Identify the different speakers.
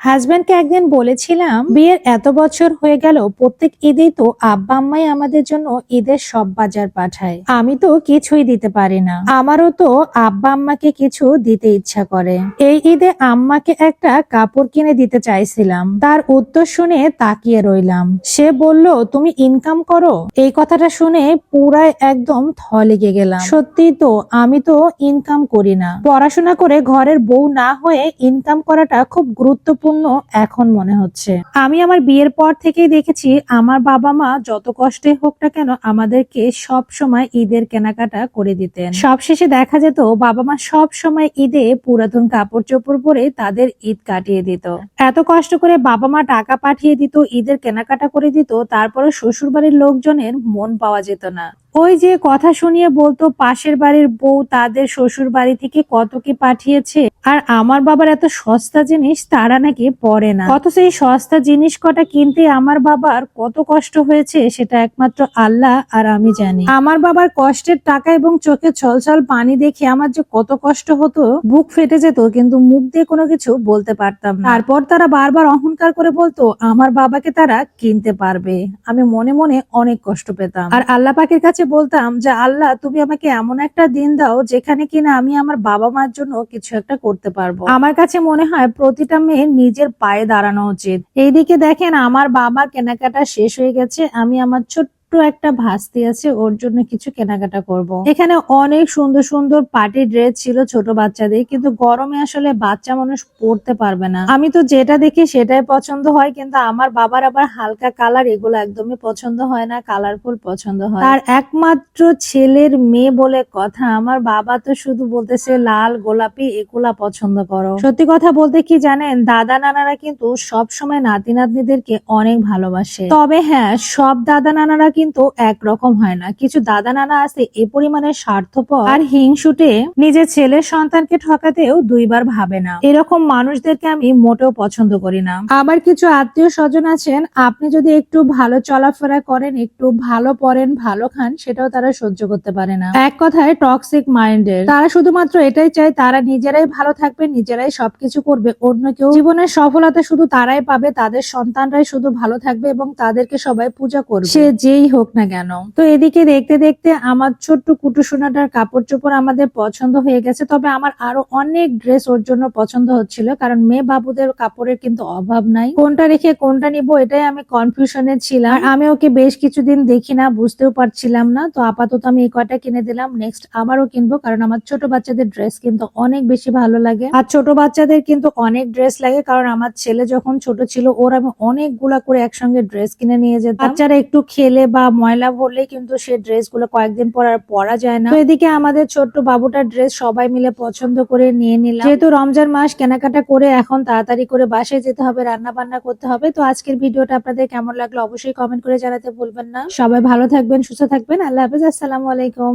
Speaker 1: হাজবেন্ডকে একদিন বলেছিলাম, বিয়ের এত বছর হয়ে গেল, প্রত্যেক ঈদেই তো আব্বা আম্মাই আমাদের জন্য ঈদের সব বাজার পাঠায়। আমি তো কিছুই দিতে পারি না। আমারও তো আব্বা আম্মাকে কিছু দিতে ইচ্ছা করে। এই ঈদে আম্মাকে একটা কাপড় কিনে দিতে চাইছিলাম। তার উত্তর শুনে তাকিয়ে রইলাম। সে বলল, তুমি ইনকাম করো? এই কথাটা শুনে পুরাই একদম থ লেগে গেলাম। সত্যি তো, আমি তো ইনকাম করি না। পড়াশোনা করে ঘরের বউ না হয়ে ইনকাম করাটা খুব গুরুত্বপূর্ণ এখন মনে হচ্ছে। আমি আমার বিয়ের পর থেকেই দেখেছি, আমার বাবা মা যত কষ্টে হোক না কেন আমাদেরকে সব সময় ঈদের কেনাকাটা করে দিতেন। সবশেষে দেখা যেত, বাবা মা সব সময় ঈদে পুরাতন কাপড় চোপড় পরে তাদের ঈদ কাটিয়ে দিত। এত কষ্ট করে বাবা মা টাকা পাঠিয়ে দিত, ঈদের কেনাকাটা করে দিত তারপরে শ্বশুর বাড়ির লোকজনের মন পাওয়া যেত না। ওই যে কথা শুনিয়ে বলতো, পাশের বাড়ির বউ তাদের শ্বশুর বাড়ি থেকে কত কি পাঠিয়েছে? আর আমার বাবার এত সস্তা জিনিস তারা নাকি পরে না। অথচ এই সস্তা জিনিস কটা কিনতে আমার বাবার কত কষ্ট হয়েছে, সেটা একমাত্র আল্লাহ আর আমি জানি। আমার বাবার কষ্টের টাকা এবং চোখে ছলছল পানি দেখে আমার যে কত কষ্ট হতো, বুক ফেটে যেত, কিন্তু মুখ দিয়ে কোনো কিছু বলতে পারতাম তারপর তারা বারবার অহংকার করে বলতো, আমার বাবাকে তারা কিনতে পারবে। আমি মনে মনে অনেক কষ্ট পেতাম। আর আল্লাহ পাকের কাছে বলতাম যে, আল্লাহ, তুমি আমাকে এমন একটা দিন দাও যেখানে কিনা আমি আমার বাবা মার জন্য কিছু একটা করতে পারব। আমার কাছে মনে হয় প্রতিটা মেয়ে নিজের পায়ে দাঁড়ানো উচিত। এইদিকে দেখেন, আমার বাবার কেনাকাটা শেষ হয়ে গেছে, আমি আমার ছোট্ট একটা ভাস্তি আছে, ওর জন্য কিছু কেনাকাটা করব। এখানে অনেক সুন্দর সুন্দর পার্টি ড্রেস ছিল ছোট বাচ্চাদের, কিন্তু গরমে আসলে বাচ্চা মানুষ পড়তে পারবে না। আমি তো যেটা দেখি সেটাই পছন্দ হয়, কিন্তু আমার বাবার আবার হালকা কালার, এগুলো একদমই পছন্দ হয় না, কালারফুল পছন্দ হয়। তার একমাত্র ছেলের মেয়ে বলে কথা, আমার বাবা তো শুধু বলতেছে লাল, গোলাপি, এগুলা পছন্দ করো। সত্যি কথা বলতে কি জানেন, দাদা নানারা কিন্তু সব সময় নাতি নাতনিদেরকে অনেক ভালোবাসে। তবে হ্যাঁ সব দাদা নানারা কিন্তু একরকম হয় না। কিছু দাদা নানা আছে, এ পরিমাণে স্বার্থপর। আর হিংসুটে নিজের ছেলের সন্তানকে ঠকাতেও দুইবার ভাবে না। এরকম মানুষদেরকে আমি মোটেও পছন্দ করি না। আবার কিছু আত্মীয় স্বজন আছেন, আপনি যদি একটু ভালো চলাফেরা করেন, একটু ভালো পড়েন, ভালো খান, সেটাও তারা সহ্য করতে পারে না। এক কথায় টক্সিক মাইন্ডের তারা শুধুমাত্র এটাই চায়, তারা নিজেরাই ভালো থাকবে, নিজেরাই সবকিছু করবে। অন্য কেউ জীবনের সফলতা শুধু তারাই পাবে, তাদের সন্তানরাই শুধু ভালো থাকবে এবং তাদেরকে সবাই পূজা করবে। সে যেই হোক না কেন। তো এদিকে দেখতে দেখতে আমার ছোট্ট কুটুসোনাটার কাপড় চোপড় আমাদের পছন্দ হয়ে গেছে, তবে আমার আরও অনেক ড্রেস ওর জন্য পছন্দ হচ্ছিল, কারণ মেয়ে বাবুদের কাপড়ের কিন্তু অভাব নাই। কোনটা রেখে কোনটা নিব এটাই আমি কনফিউশনে ছিলাম। আর আমি ওকে বেশ কিছুদিন দেখি না, বুঝতেও পারছিলাম না, তো আপাতত আমি এই কয়টা কিনে দিলাম নেক্সট আবারও কিনবো, কারণ আমার ছোট বাচ্চাদের ড্রেস কিন্তু অনেক বেশি ভালো লাগে। আর ছোট বাচ্চাদের কিন্তু অনেক ড্রেস লাগে, কারণ আমার ছেলে যখন ছোট ছিল, ওর আমি অনেকগুলা করে একসঙ্গে ড্রেস কিনে নিয়ে যেতাম। বাচ্চারা একটু খেলে বা ময়লা ভরলে কিন্তু সে ড্রেসগুলো কয়েকদিন পর আর পরা যায় না। তো এদিকে আমাদের ছোট্ট বাবুটার ড্রেস সবাই মিলে পছন্দ করে নিয়ে নিলাম। যেহেতু রমজান মাস, কেনাকাটা করে এখন তাড়াতাড়ি করে বাসায় যেতে হবে রান্না বান্না করতে হবে। তো আজকের ভিডিওটা আপনাদের কেমন লাগল অবশ্যই কমেন্ট করে জানাতে ভুলবেন না। সবাই ভালো থাকবেন, সুস্থ থাকবেন। আল্লাহ হাফেজ, আসসালামু আলাইকুম।